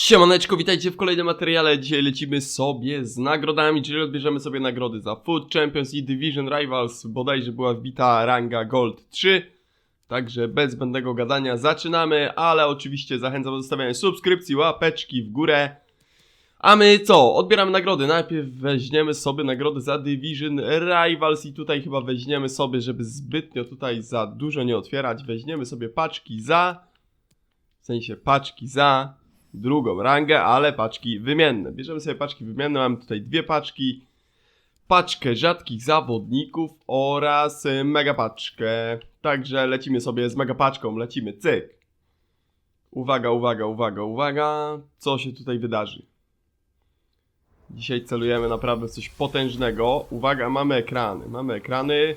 Siemaneczko, witajcie w kolejnym materiale. Dzisiaj lecimy sobie z nagrodami, czyli odbierzemy sobie nagrody za Food Champions i Division Rivals. Bodajże była wbita ranga Gold 3. Także bez zbędnego gadania zaczynamy, ale oczywiście zachęcam do zostawiania subskrypcji, łapeczki w górę. A my co? Odbieramy nagrody. Najpierw weźmiemy sobie nagrody za Division Rivals i tutaj chyba weźmiemy sobie, żeby zbytnio tutaj za dużo nie otwierać, weźmiemy sobie paczki za... W sensie paczki za drugą rangę, ale paczki wymienne. Bierzemy sobie paczki wymienne, mamy tutaj dwie paczki. Paczkę rzadkich zawodników oraz y, mega paczkę. Także lecimy sobie z mega paczką, lecimy, cyk. Uwaga, uwaga, uwaga, uwaga. Co się tutaj wydarzy? Dzisiaj celujemy naprawdę coś potężnego. Uwaga, mamy ekrany. Mamy ekrany.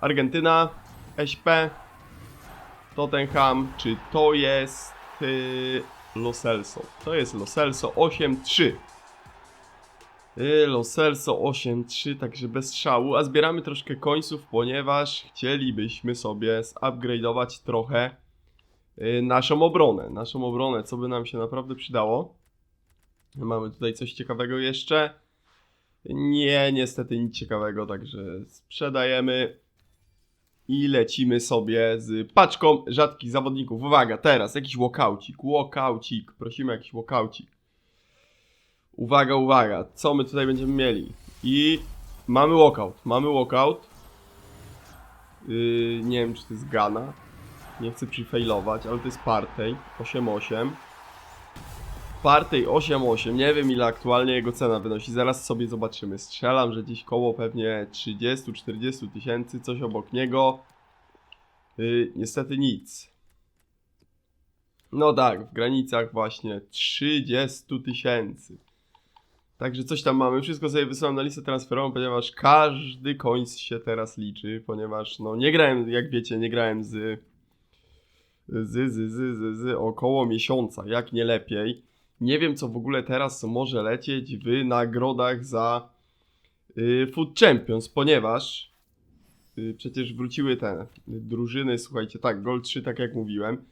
Argentyna, SP, Tottenham. Czy to jest yy, Lo Celso? To jest Lo Celso 8-3. Yy, Lo Celso 8-3, także bez szału. A zbieramy troszkę końców, ponieważ chcielibyśmy sobie zupgrade'ować trochę yy, naszą obronę. Naszą obronę, co by nam się naprawdę przydało. Mamy tutaj coś ciekawego jeszcze. Nie, niestety nic ciekawego, także sprzedajemy i lecimy sobie z paczką rzadkich zawodników. Uwaga, teraz jakiś walkaucik, walkaucik, prosimy jakiś walkaucik. Uwaga, uwaga, co my tutaj będziemy mieli? I mamy walkout, mamy walkout. Yy, nie wiem, czy to jest Gana. Nie chcę przifailować, ale to jest Partey 8-8. Partey 8-8, nie wiem ile aktualnie jego cena wynosi, zaraz sobie zobaczymy. Strzelam, że gdzieś koło pewnie 30-40 tysięcy, coś obok niego. Yy, niestety nic. No tak, w granicach właśnie 30 tysięcy. Także coś tam mamy, wszystko sobie wysyłam na listę transferową, ponieważ każdy końc się teraz liczy, ponieważ no nie grałem, jak wiecie, nie grałem z z, z, z, z, z około miesiąca, jak nie lepiej. Nie wiem, co w ogóle teraz może lecieć w nagrodach za y, Food Champions, ponieważ y, przecież wróciły te drużyny, słuchajcie, tak, Gold 3, tak jak mówiłem,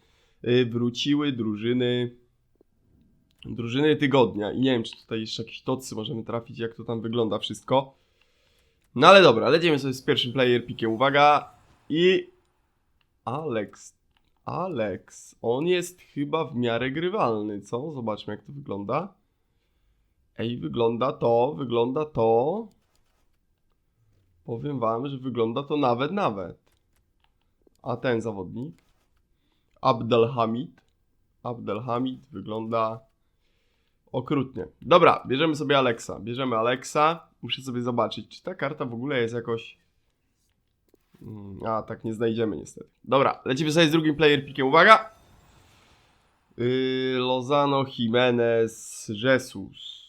y, wróciły drużyny drużyny tygodnia. I nie wiem, czy tutaj jeszcze jakieś tocy możemy trafić, jak to tam wygląda wszystko. No ale dobra, lecimy sobie z pierwszym player pickiem, uwaga! I Alex Alex, on jest chyba w miarę grywalny, co? Zobaczmy jak to wygląda. Ej, wygląda to, wygląda to. Powiem wam, że wygląda to nawet, nawet. A ten zawodnik? Abdelhamid. Abdelhamid wygląda okrutnie. Dobra, bierzemy sobie Alexa. Bierzemy Alexa. Muszę sobie zobaczyć, czy ta karta w ogóle jest jakoś A, tak nie znajdziemy niestety. Dobra, lecimy sobie z drugim player pickiem. Uwaga! Yy, Lozano, Jimenez, Jesus.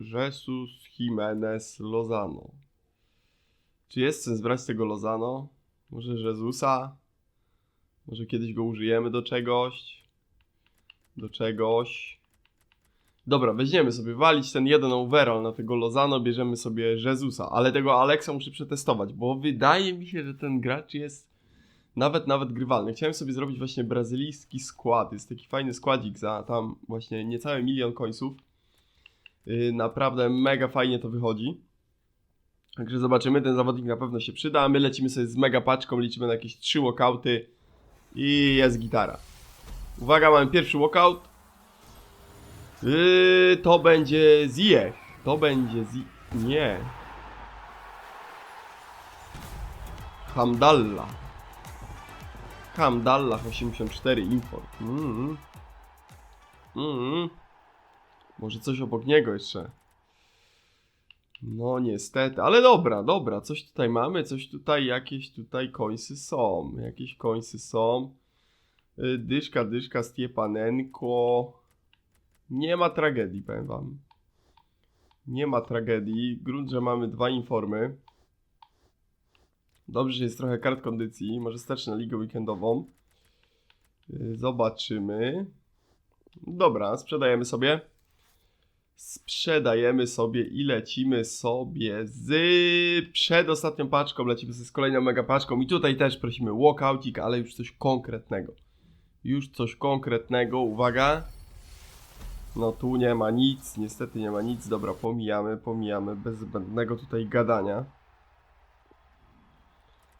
Jesus, Jimenez, Lozano. Czy jest sens brać tego Lozano? Może Jezusa? Może kiedyś go użyjemy do czegoś? Do czegoś. Dobra, weźmiemy sobie walić ten jeden overall na tego Lozano, bierzemy sobie Jezusa, ale tego Alexa muszę przetestować, bo wydaje mi się, że ten gracz jest nawet, nawet grywalny. Chciałem sobie zrobić właśnie brazylijski skład, jest taki fajny składzik za tam właśnie niecały milion końców. Yy, naprawdę mega fajnie to wychodzi. Także zobaczymy, ten zawodnik na pewno się przyda, my lecimy sobie z mega paczką, liczymy na jakieś trzy walkouty i jest gitara. Uwaga, mamy pierwszy walkout. Yy, to będzie Ziyech. To będzie Zi... Nie. Hamdallah. Hamdallah 84 import. Mm. Mm. Może coś obok niego jeszcze. No niestety, ale dobra, dobra, coś tutaj mamy, coś tutaj, jakieś tutaj końsy są, jakieś końsy są. Yy, Dyszka, dyszka, Stiepanenko. Nie ma tragedii, powiem wam. Nie ma tragedii. Grunt, że mamy dwa informy. Dobrze, że jest trochę kart kondycji. Może stać na ligę weekendową. Yy, Zobaczymy. Dobra, sprzedajemy sobie. Sprzedajemy sobie i lecimy sobie z przedostatnią paczką. Lecimy sobie z kolejną mega paczką. I tutaj też prosimy walkoutik, ale już coś konkretnego. Już coś konkretnego. Uwaga. No tu nie ma nic, niestety nie ma nic. Dobra, pomijamy, pomijamy, bez zbędnego tutaj gadania.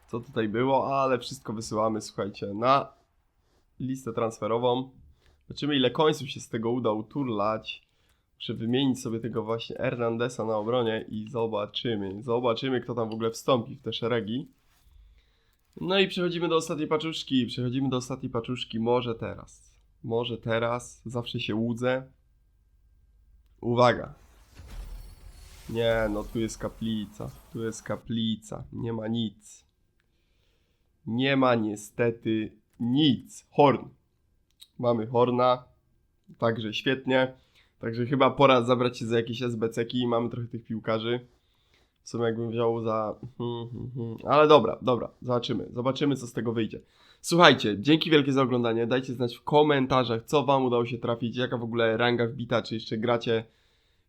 Co tutaj było, ale wszystko wysyłamy, słuchajcie, na listę transferową. Zobaczymy ile końców się z tego uda uturlać. Muszę wymienić sobie tego właśnie Hernandesa na obronie i zobaczymy. Zobaczymy kto tam w ogóle wstąpi w te szeregi. No i przechodzimy do ostatniej paczuszki. Przechodzimy do ostatniej paczuszki. Może teraz. Może teraz. Zawsze się łudzę. Uwaga. Nie, no tu jest kaplica. Tu jest kaplica. Nie ma nic. Nie ma niestety nic. Horn. Mamy Horna. Także świetnie. Także chyba pora zabrać się za jakieś SBC-ki. Mamy trochę tych piłkarzy. W sumie jakbym wziął za... hmm, hmm, hmm. Ale dobra, dobra. Zobaczymy. Zobaczymy co z tego wyjdzie. Słuchajcie, dzięki wielkie za oglądanie. Dajcie znać w komentarzach, co wam udało się trafić, jaka w ogóle ranga wbita, czy jeszcze gracie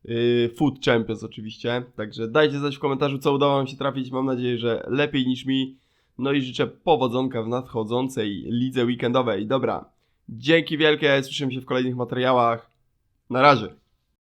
yy, Food Champions oczywiście. Także dajcie znać w komentarzu, co udało wam się trafić. Mam nadzieję, że lepiej niż mi. No i życzę powodzonka w nadchodzącej lidze weekendowej. Dobra, dzięki wielkie, słyszymy się w kolejnych materiałach. Na razie.